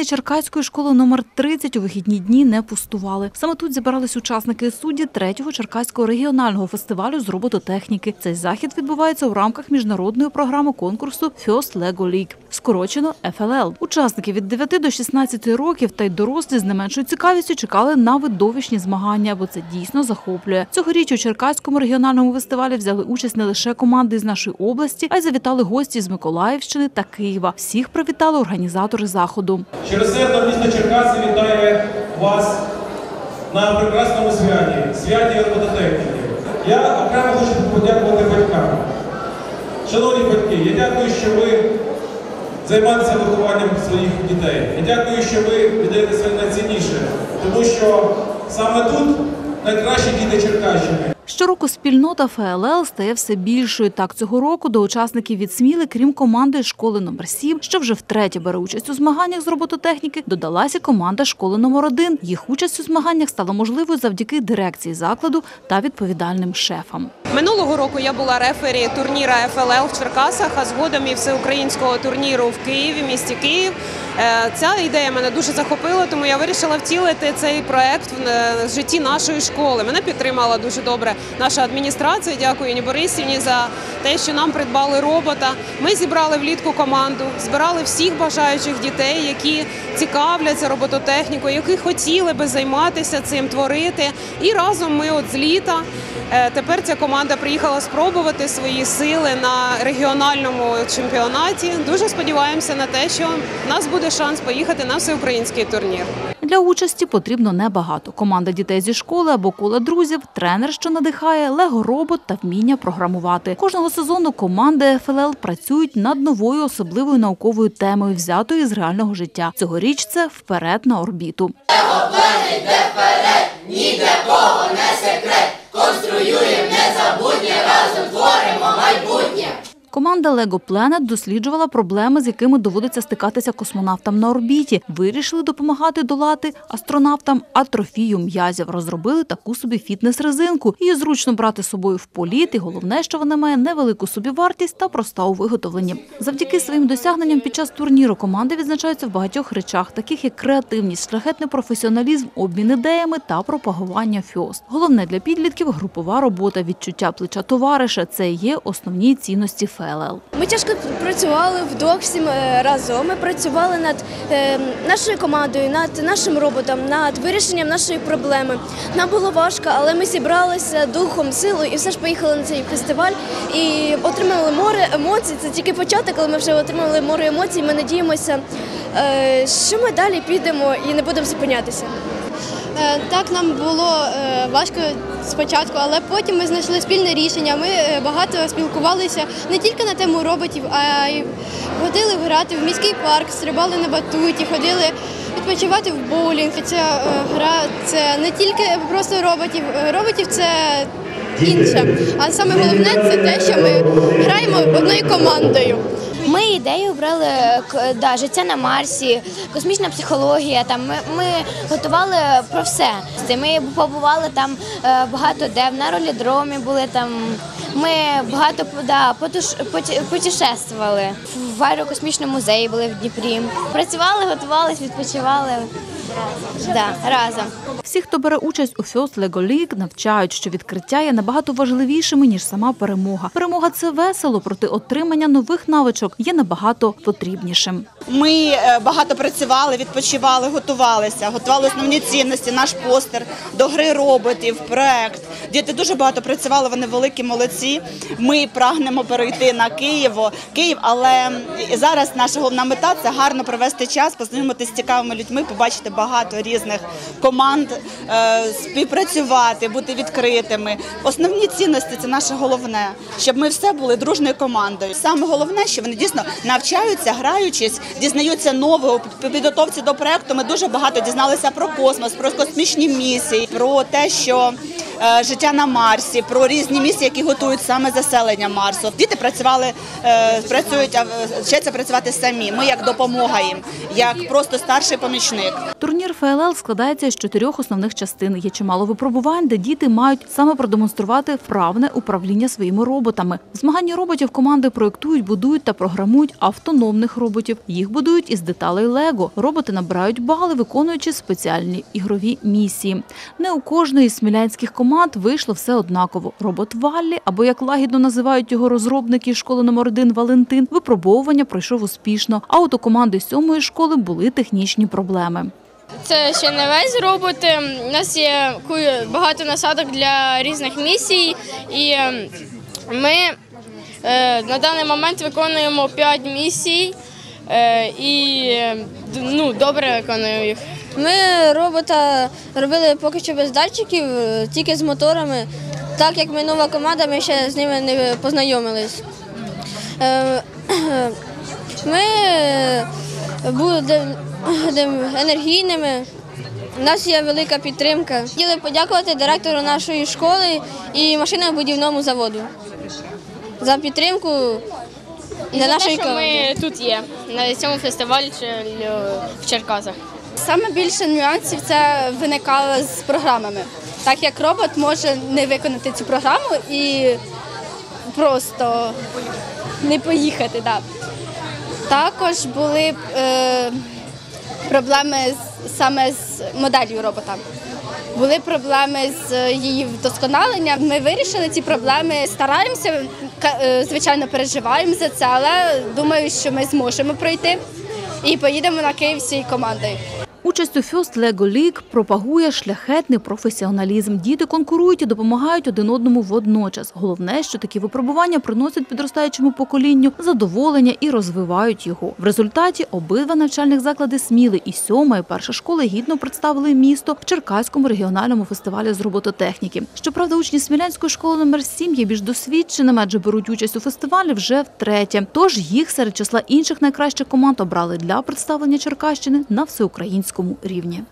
стіни Черкаської школи номер 30 у вихідні дні не пустували. Саме тут зібрались учасники судді третього Черкаського регіонального фестивалю з робототехніки. Цей захід відбувається у рамках міжнародної програми конкурсу First Lego League, скорочено FLL. Учасники від 9 до 16 років та й дорослі з не меншою цікавістю чекали на видовищні змагання, бо це дійсно захоплює. Цьогоріч у Черкаському регіональному фестивалі взяли участь не лише команди з нашої області, а й завітали гості з Миколаївщини та Києва. Всіх привітали організатори заходу. Через серце місто Черкаси вітає вас на прекрасному святі, святі робототехніки. Я окремо хочу подякувати батькам. Шановні батьки, я дякую, що ви займаєтеся вихованням своїх дітей. Я дякую, що ви віддаєте своє найцінніше, тому що саме тут найкращі діти Черкащини. Щороку спільнота ФЛЛ стає все більшою. Так цього року до учасників від Сміли, крім команди школи номер 7 що вже втретє бере участь у змаганнях з робототехніки, додалася команда школи номер 1 Їх участь у змаганнях стала можливою завдяки дирекції закладу та відповідальним шефам. Минулого року я була рефері турніра ФЛЛ в Черкасах, а згодом і всеукраїнського турніру в Києві, місті Київ. Е, Ця ідея мене дуже захопила, тому я вирішила втілити цей проект в е, житті нашої школи. Мене підтримала дуже добре наша адміністрація. Дякую Іні Борисівні за те, що нам придбали робота. Ми зібрали влітку команду, збирали всіх бажаючих дітей, які цікавляться робототехнікою, які хотіли би займатися цим, творити. І разом ми от з літа. Е, Тепер ця команда приїхала спробувати свої сили на регіональному чемпіонаті. Дуже сподіваємося на те, що в нас буде шанс поїхати на всеукраїнський турнір. Для участі потрібно небагато. Команда дітей зі школи або коло друзів, тренер, що надихає, лего-робот та вміння програмувати. Кожного сезону команди ФЛЛ працюють над новою особливою науковою темою, взятою з реального життя. Цьогоріч це вперед на орбіту конструює незабутнє разом. Команда Lego Planet досліджувала проблеми, з якими доводиться стикатися космонавтам на орбіті. Вирішили допомагати долати астронавтам атрофію м'язів. Розробили таку собі фітнес-резинку. Її зручно брати з собою в політ. І головне, що вона має невелику собівартість та проста у виготовленні. Завдяки своїм досягненням під час турніру команди відзначаються в багатьох речах, таких як креативність, шляхетний професіоналізм, обмін ідеями та пропагування фьост. Головне для підлітків групова робота, відчуття плеча товариша. Це є основні цінності ФЛЛ. Ми тяжко працювали вдвох всім е, разом. Ми працювали над е, нашою командою, над нашим роботом, над вирішенням нашої проблеми. Нам було важко, але ми зібралися духом, силою і все ж поїхали на цей фестиваль і отримали море емоцій. Це тільки початок, але ми вже отримали море емоцій. Ми надіємося, е, що ми далі підемо і не будемо зупинятися. Е, Так, нам було е, важко спочатку, але потім ми знайшли спільне рішення. Ми е, багато спілкувалися не тільки на тему роботів, а й ходили грати в міський парк, стрибали на батуті, ходили відпочивати в боулінг. Ця гра це не тільки просто роботів. Роботів це інше. А саме головне це те, що ми граємо одною командою. Ми ідею брали да, життя на Марсі, космічна психологія. Там ми, ми готували про все. Ми побували там е, багато де на ролідромі були там. Ми багато да, потуш. В аерокосмічному музеї були в Дніпрі. Працювали, готувалися, відпочивали да, разом. Всі, хто бере участь у First Lego League, навчають, що відкриття є набагато важливішими ніж сама перемога. Перемога це весело, проте отримання нових навичок є набагато потрібнішим. Ми е, багато працювали, відпочивали, готувалися, готували основні цінності, наш постер до гри роботів, проект. Діти дуже багато працювали, вони великі молодці. Ми прагнемо перейти на Києво, Київ, але зараз наша головна мета це гарно провести час, познайомитися з цікавими людьми, побачити багато різних команд, е, співпрацювати, бути відкритими. Основні цінності це наше головне, щоб ми все були дружною командою. Саме головне, що вони дійсно навчаються, граючись, дізнаються нового підготовці до проекту. Ми дуже багато дізналися про космос, про космічні місії, про те, що життя на Марсі, про різні місії, які готують саме заселення Марсу. Діти працювали, е, працюють, е, вчаться працювати самі. Ми як допомога їм, як просто старший помічник. Турнір ФЛЛ складається з чотирьох основних частин. Є чимало випробувань, де діти мають саме продемонструвати вправне управління своїми роботами. В змаганні роботів команди проєктують, будують та програмують автономних роботів. Їх будують із деталей Лего. Роботи набирають бали, виконуючи спеціальні ігрові місії. Не у кожної з смілянських команд вийшло все однаково. Робот Валлі, або як лагідно називають його розробники школи номер 1 Валентин, випробовування пройшов успішно. А от у команди сьомої школи були технічні проблеми. Це ще не весь робот. У нас є багато насадок для різних місій, і ем, ми е, на даний момент виконуємо 5 місій е, і е, ну, добре виконуємо їх. Ми робота робили поки що без датчиків, е, тільки з моторами. Так як ми нова команда, ми ще з ними не познайомились. Е, Ми будемо енергійними. У нас є велика підтримка. Хотіли подякувати директору нашої школи і машинобудівному заводу за підтримку для нашої команди. ми тут є на цьому фестивалі в Черкасах. Саме більше нюансів це виникало з програмами, так як робот може не виконати цю програму і просто не поїхати. Да. Також були е, проблеми з, саме з моделлю робота. Були проблеми з її вдосконаленням. Ми вирішили ці проблеми. Стараємося, е, звичайно, переживаємо за це, але думаю, що ми зможемо пройти і поїдемо на Київ всією командою. Участь у First Lego League пропагує шляхетний професіоналізм. Діти конкурують і допомагають один одному водночас. Головне, що такі випробування приносять підростаючому поколінню задоволення і розвивають його. В результаті обидва навчальних заклади Сміли і сьома і перша школи гідно представили місто в Черкаському регіональному фестивалі з робототехніки. Щоправда, учні Смілянської школи номер 7 є більш досвідченими, адже беруть участь у фестивалі вже втретє. Тож їх серед числа інших найкращих команд обрали для представлення Черкащини на всеукраїнському рівні.